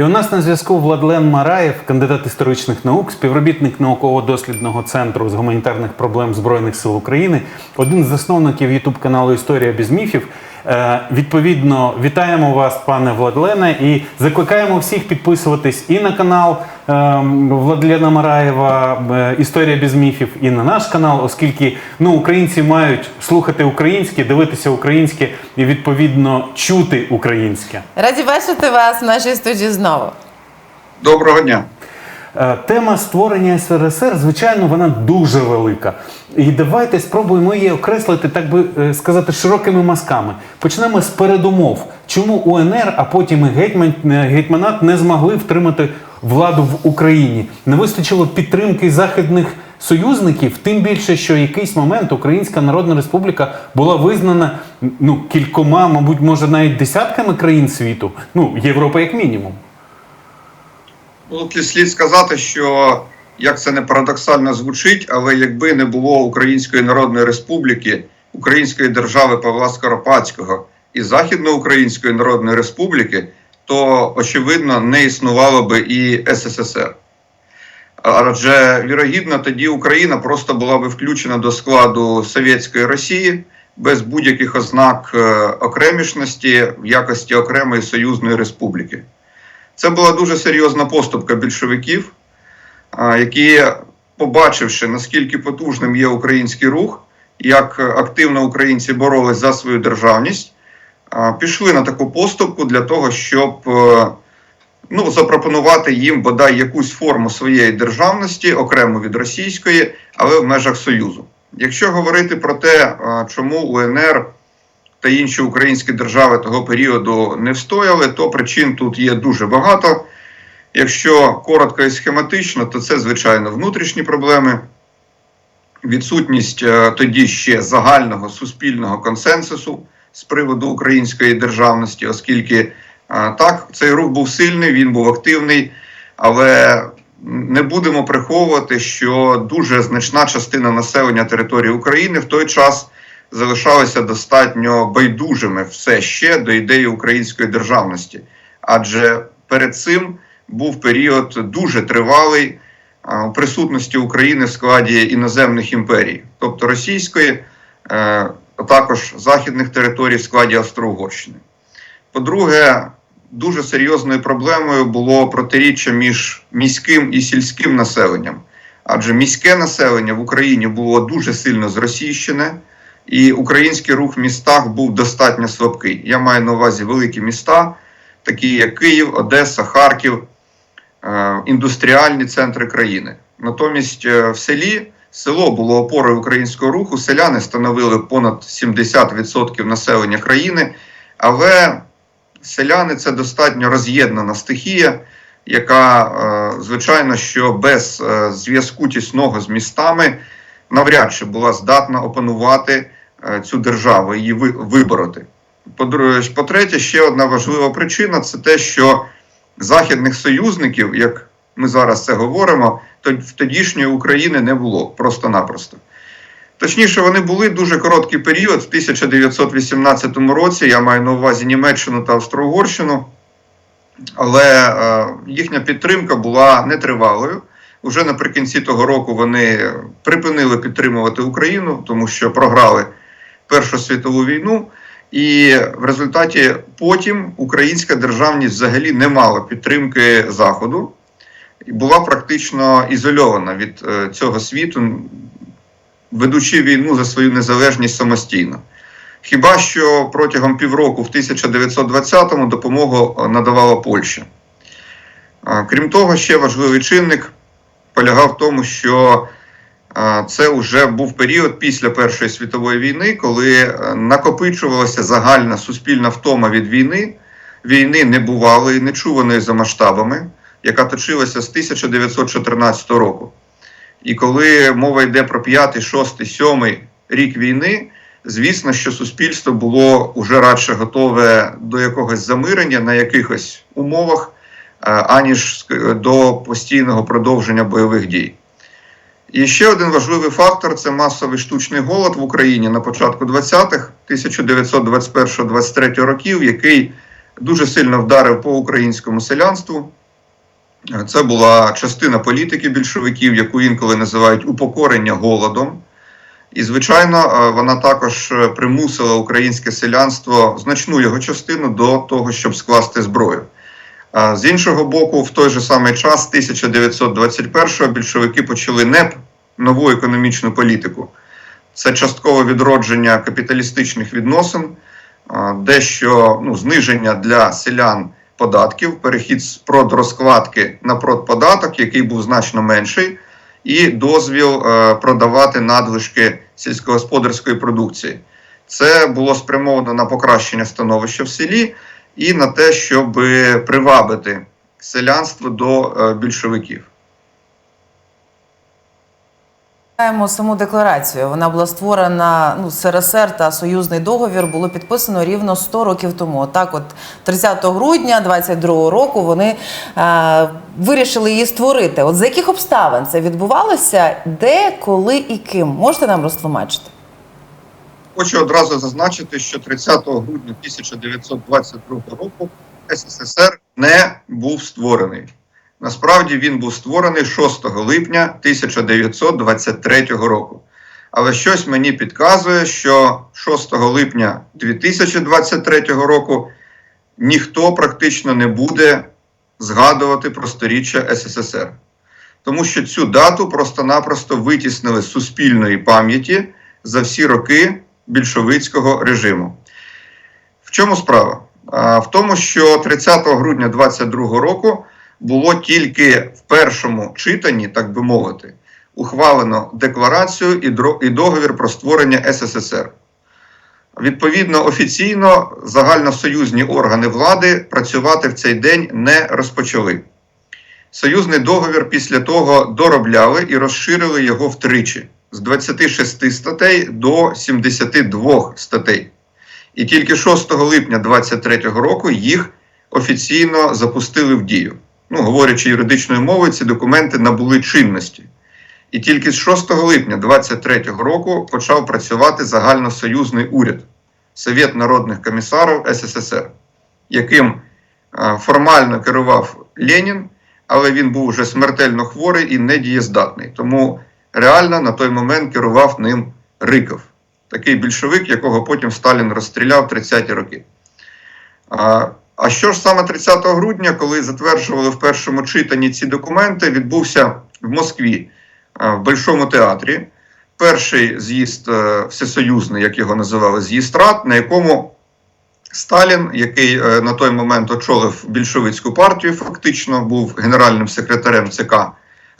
І у нас на зв'язку Владлен Мараєв, кандидат історичних наук, співробітник науково-дослідного центру з гуманітарних проблем Збройних сил України, один з засновників Ютуб каналу Історія без міфів. Е, Відповідно, вітаємо вас, пане Владлене, і закликаємо всіх підписуватись і на канал е, Владлена Мараєва е, Історія без міфів, і на наш канал, оскільки ну, українці мають слухати українське, дивитися українське і відповідно чути українське. Раді бачити вас в нашій студії знову. Доброго дня. Е, Тема створення СРСР, звичайно, вона дуже велика. І давайте спробуємо її окреслити, так би е, сказати, широкими мазками. Почнемо з передумов. Чому УНР, а потім і гетьман, е, гетьманат не змогли втримати владу в Україні? Не вистачило підтримки західних союзників, тим більше, що якийсь момент Українська Народна Республіка була визнана ну, кількома, мабуть, може навіть десятками країн світу, ну, Європи як мінімум. Ну, тут слід сказати, що як це не парадоксально звучить, але якби не було Української Народної Республіки, Української держави Павла Скоропадського і Західноукраїнської Народної Республіки, то очевидно не існувало би і СССР. Адже вірогідно, тоді Україна просто була би включена до складу Совєтської Росії без будь-яких ознак е, окремішності в якості окремої союзної республіки. Це була дуже серйозна поступка більшовиків, які, побачивши, наскільки потужним є український рух, як активно українці боролись за свою державність, пішли на таку поступку для того, щоб е, ну, запропонувати їм бодай якусь форму своєї державності, окремо від російської, але в межах Союзу. Якщо говорити про те, чому УНР та інші українські держави того періоду не встояли, то причин тут є дуже багато. Якщо коротко і схематично, то це, звичайно, внутрішні проблеми, відсутність е, тоді ще загального суспільного консенсусу з приводу української державності, оскільки е, так, цей рух був сильний, він був активний, але не будемо приховувати, що дуже значна частина населення території України в той час залишалися достатньо байдужими все ще до ідеї української державності, адже перед цим був період дуже тривалий присутності України в складі іноземних імперій, тобто російської, е, а також західних територій в складі Австро-Угорщини. По-друге, дуже серйозною проблемою було протиріччя між міським і сільським населенням, адже міське населення в Україні було дуже сильно зросійщене і український рух в містах був достатньо слабкий. Я маю на увазі великі міста, такі як Київ, Одеса, Харків, е, індустріальні центри країни. Натомість е, в селі село було опорою українського руху, селяни становили понад 70% населення країни, але селяни це достатньо роз'єднана стихія. Яка, е, звичайно, що без зв'язку тісного з містами навряд чи була здатна опанувати е, цю державу, її вибороти. По-друге, по-третє, ще одна важлива причина це те, що західних союзників, як ми зараз це говоримо, в тодішньої України не було просто-напросто. Точніше, вони були дуже короткий період в 1918 році. Я маю на увазі Німеччину та Австро-Угорщину, але е, їхня підтримка була нетривалою. Уже наприкінці того року вони припинили підтримувати Україну, тому що програли Першу світову війну, і в результаті потім українська державність взагалі не мала підтримки Заходу і була практично ізольована від е, цього світу, ведучи війну за свою незалежність самостійно. Хіба що протягом півроку, в 1920-му, допомогу надавала Польща. Крім того, ще важливий чинник полягав в тому, що це вже був період після Першої світової війни, коли е, накопичувалася загальна суспільна втома від війни, війни небувалої, нечуваної за масштабами, яка точилася з 1914 року. І коли мова йде про 5, 6, 7 рік війни, звісно, що суспільство було уже радше готове до якогось замирення на якихось умовах, аніж до постійного продовження бойових дій. І ще один важливий фактор це масовий штучний голод в Україні на початку 20-х, 1921-23 років, який дуже сильно вдарив по українському селянству. Е, Це була частина політики більшовиків, яку інколи називають упокорення голодом. І, звичайно, е, вона також е, примусила українське селянство значну його частину до того, щоб скласти зброю. З іншого боку, в той же самий час, 1921-го, більшовики почали не нову економічну політику. Це часткове відродження капіталістичних відносин, дещо ну, зниження для селян податків, перехід з продрозкладки на продподаток, який був значно менший, і дозвіл е, продавати надлишки сільськогосподарської продукції. Це було спрямовано на покращення становища в селі і на те, щоб привабити селянство до е, більшовиків. Маємо саму декларацію. Вона була створена ну, СРСР та союзний договір було підписано рівно 100 років тому. Так, от 30 грудня 22 року вони е, вирішили її створити. От за яких обставин це відбувалося, де, коли і ким можете нам розтлумачити? Хочу одразу зазначити, що 30 грудня 1922 року СССР не був створений. Насправді він був створений 6 липня 1923 року. Але щось мені підказує, що 6 липня 2023 року ніхто практично не буде згадувати про сторіччя СССР. Тому що цю дату просто-напросто витіснили з суспільної пам'яті за всі роки більшовицького режиму. В чому справа? В тому, що 30 грудня 2022 року було тільки в першому читанні, так би мовити, ухвалено декларацію і договір про створення СССР. Відповідно, офіційно загальносоюзні органи влади працювати в цей день не розпочали. Союзний договір після того доробляли і розширили його втричі з 26 статей до 72 статей. І тільки 6 липня 2023 року їх офіційно запустили в дію. Ну, говорячи юридичною мовою, ці документи набули чинності. І тільки з 6 липня 2023 року почав працювати загальносоюзний уряд Совєт народних комісарів СССР, яким е, формально керував Ленін, але він був вже смертельно хворий і недієздатний. Тому реально на той момент керував ним Риков, такий більшовик, якого потім Сталін розстріляв 30-ті роки. А, а що ж саме 30 грудня, коли затверджували в першому читанні ці документи, відбувся в Москві в Большому театрі. Перший з'їзд е, всесоюзний, як його називали, з'їзд рад, на якому Сталін, який е, на той момент очолив більшовицьку партію, фактично був генеральним секретарем ЦК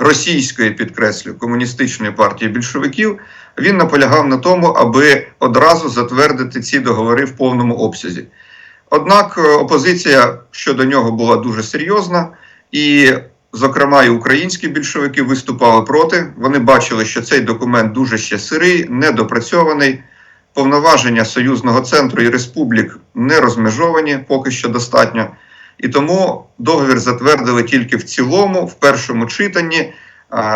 російської, підкреслю, комуністичної партії більшовиків, він наполягав на тому, аби одразу затвердити ці договори в повному обсязі. Однак е, опозиція щодо нього була дуже серйозна, і, зокрема, і українські більшовики виступали проти. Вони бачили, що цей документ дуже ще сирий, недопрацьований. Повноваження союзного центру і республік не розмежовані поки що достатньо. І тому договір затвердили тільки в цілому, в першому читанні,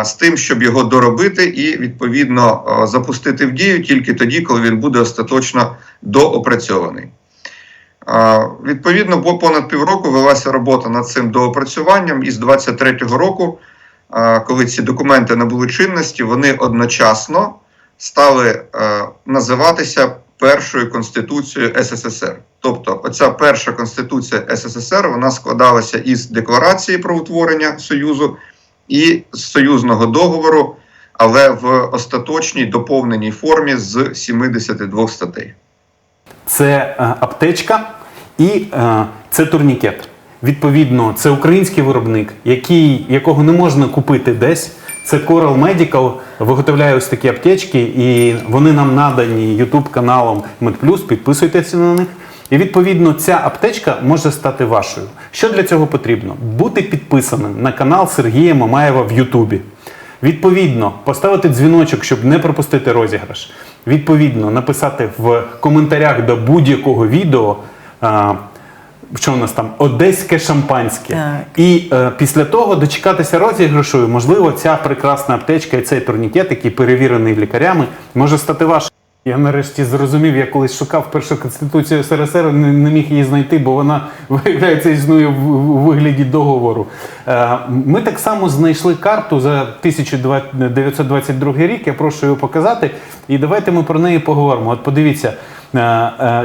з тим, щоб його доробити і відповідно запустити в дію тільки тоді, коли він буде остаточно доопрацьований. Відповідно, бо понад півроку велася робота над цим доопрацюванням, і з 23-го року, коли ці документи набули чинності, вони одночасно стали е, називатися першою конституцією СССР. Тобто, оця перша конституція СССР вона складалася із декларації про утворення Союзу і з союзного договору, але в остаточній доповненій формі з 72 статей. Це е, аптечка і е, це турнікет. Відповідно, це український виробник, який, якого не можна купити десь. Це Coral Medical виготовляє ось такі аптечки, і вони нам надані YouTube каналом MedPlus, підписуйтеся на них. І відповідно ця аптечка може стати вашою. Що для цього потрібно? Бути підписаним на канал Сергія Мамаєва в Ютубі. Відповідно, поставити дзвіночок, щоб не пропустити розіграш. Відповідно, написати в коментарях до будь-якого відео. Що у нас там одеське шампанське. Так. І е, після того дочекатися розіграшу, і, можливо, ця прекрасна аптечка і цей турнікет, який перевірений лікарями, може стати вашим. Я нарешті зрозумів, я колись шукав першу конституцію СРСР, не, не міг її знайти, бо вона виявляється існує в, в вигляді договору. Е, ми так само знайшли карту за 1922 рік. Я прошу його показати. І давайте ми про неї поговоримо. От подивіться,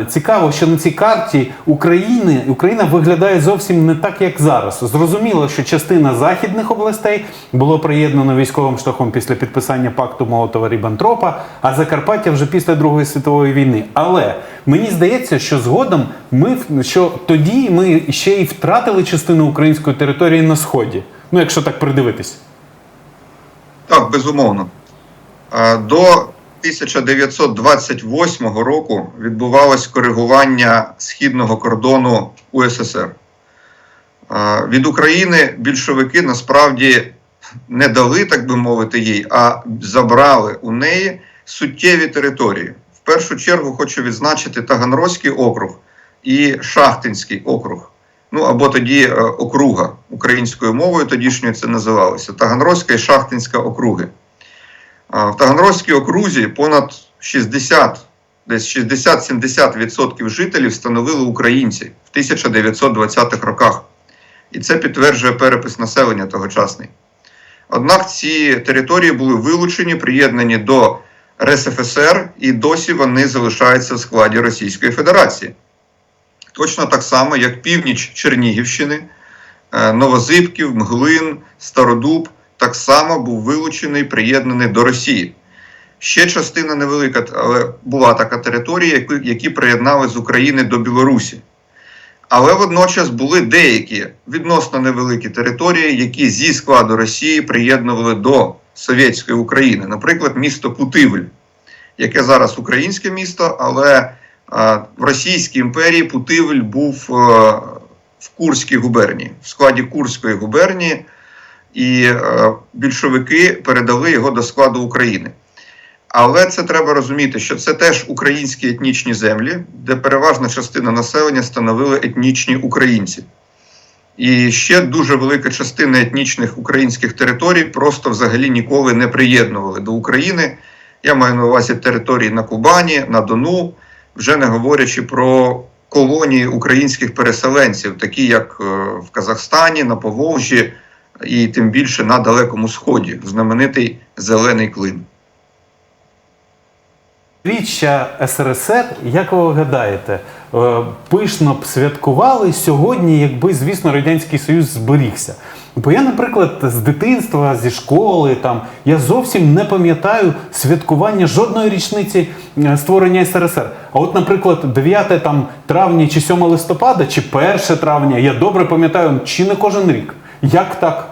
цікаво, що на цій карті України Україна виглядає зовсім не так, як зараз. Зрозуміло, що частина західних областей було приєднано військовим шляхом після підписання пакту Молотова Ріббентропа, а Закарпаття вже після Другої світової війни. Але мені здається, що згодом ми що тоді ми ще й втратили частину української території на сході. Ну, якщо так придивитись. Так, безумовно. Е, До 1928 року відбувалось коригування східного кордону УССР. Від України більшовики насправді не дали, так би мовити, їй, а забрали у неї суттєві території. В першу чергу хочу відзначити Таганрозький округ і Шахтинський округ. Ну або тоді е, округа українською мовою, тодішньою це називалося Таганрозька і Шахтинська округи. В Таганрозькій окрузі понад 60, десь 60-70% жителів становили українці в 1920-х роках. І це підтверджує перепис населення тогочасний. Однак ці території були вилучені, приєднані до РСФСР, і досі вони залишаються в складі Російської Федерації. Точно так само, як північ Чернігівщини, е, Новозибків, Мглин, Стародуб так само був вилучений, приєднаний до Росії. Ще частина невелика, але була така територія, які, які приєднали з України до Білорусі. Але водночас були деякі відносно невеликі території, які зі складу Росії приєднували до совєтської України, наприклад, місто Путивль, яке зараз українське місто, але е, в Російській імперії Путивль був е, в Курській губернії, в складі Курської губернії, і е, більшовики передали його до складу України. Але це треба розуміти, що це теж українські етнічні землі, де переважна частина населення становили етнічні українці. І ще дуже велика частина етнічних українських територій просто взагалі ніколи не приєднували до України. Я маю на увазі території на Кубані, на Дону, вже не говорячи про колонії українських переселенців, такі як е, в Казахстані, на Поволжі і тим більше на Далекому Сході, знаменитий Зелений Клин. Річчя СРСР, як ви гадаєте, е, пишно б святкували сьогодні, якби, звісно, Радянський Союз зберігся. Бо я, наприклад, з дитинства, зі школи, там, я зовсім не пам'ятаю святкування жодної річниці е, створення СРСР. А от, наприклад, 9 там, травня чи 7 листопада, чи 1 травня, я добре пам'ятаю, чи не кожен рік. Як так?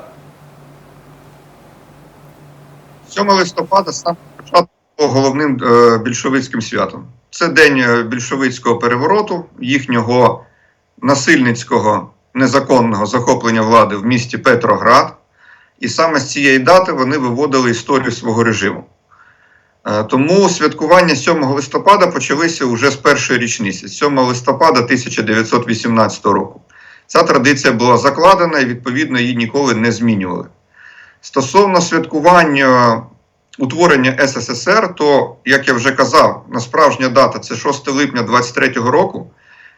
7 листопада було головним е, більшовицьким святом. Це день е, більшовицького перевороту, їхнього насильницького незаконного захоплення влади в місті Петроград. І саме з цієї дати вони виводили історію свого режиму. Е, Тому святкування 7 листопада почалися вже з першої річниці, 7 листопада 1918 року. Ця традиція була закладена і, відповідно, її ніколи не змінювали. Стосовно святкування утворення СССР, то, як я вже казав, на справжня дата це 6 липня 23-го року,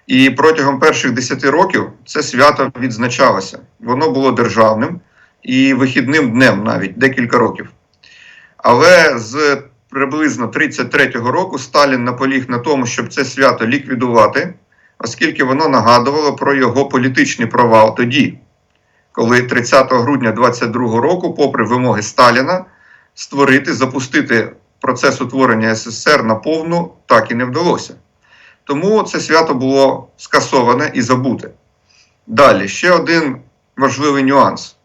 і протягом перших 10 років це свято відзначалося. Воно було державним і вихідним днем навіть декілька років. Але з приблизно 33-го року Сталін наполіг на тому, щоб це свято ліквідувати, оскільки воно нагадувало про його політичний провал тоді, коли 30 грудня 22 року, попри вимоги Сталіна, створити, запустити процес утворення СССР на повну так і не вдалося. Тому це свято було скасоване і забуте. Далі ще один важливий нюанс.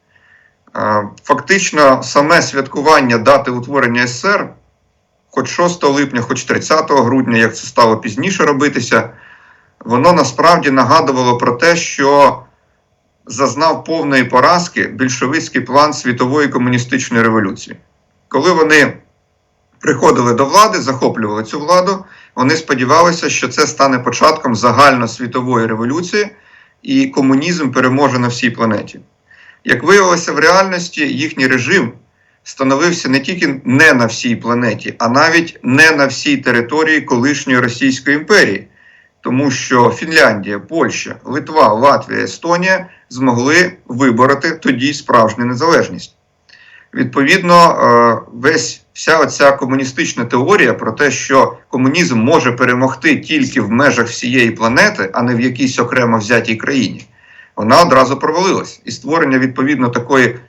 Е, Фактично, саме святкування дати утворення СССР, хоч 6 липня, хоч 30 грудня, як це стало пізніше робитися, воно насправді нагадувало про те, що зазнав повної поразки більшовицький план світової комуністичної революції. Коли вони приходили до влади, захоплювали цю владу, вони сподівалися, що це стане початком загальносвітової революції, і комунізм переможе на всій планеті. Як виявилося в реальності, їхній режим становився не тільки не на всій планеті, а навіть не на всій території колишньої Російської імперії, тому що Фінляндія, Польща, Литва, Латвія, Естонія змогли вибороти тоді справжню незалежність. Відповідно, е, весь вся оця комуністична теорія про те, що комунізм може перемогти тільки в межах всієї планети, а не в якійсь окремо взятій країні, вона одразу провалилась. І створення відповідно такої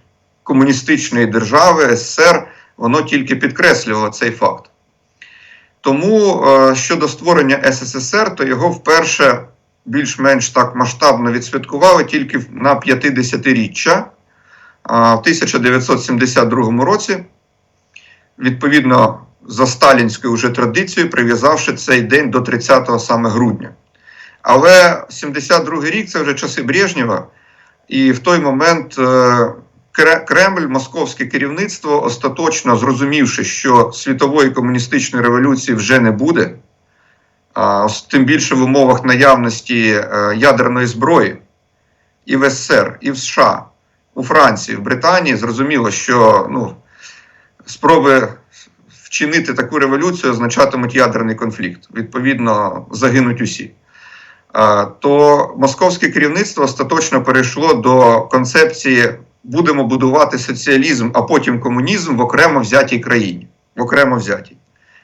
комуністичної держави СССР, воно тільки підкреслювало цей факт. Тому е, щодо створення СССР, то його вперше більш-менш так масштабно відсвяткували тільки на 50-річчя в 1972 році, відповідно за сталінською вже традицією, прив'язавши цей день до 30 саме грудня. Але 72 рік це вже часи Брежнєва, і в той момент е, Кремль, московське керівництво, остаточно зрозумівши, що світової комуністичної революції вже не буде, тим більше в умовах наявності е, ядерної зброї і в СССР, і в США, у Франції, в Британії, зрозуміло, що ну, спроби вчинити таку революцію означатимуть ядерний конфлікт. Відповідно, загинуть усі. То московське керівництво остаточно перейшло до концепції будемо будувати соціалізм, а потім комунізм в окремо взятій країні, в окремо взятій,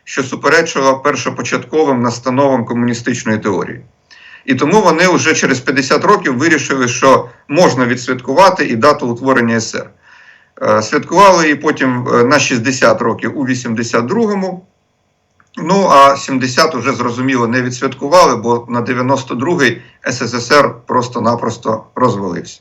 що суперечило першопочатковим настановам комуністичної теорії. І тому вони вже через 50 років вирішили, що можна відсвяткувати і дату утворення СР. Е, Святкували її потім е, на 60 років у 82-му. Ну а 70 вже зрозуміло не відсвяткували, бо на 92-й СССР просто-напросто розвалився.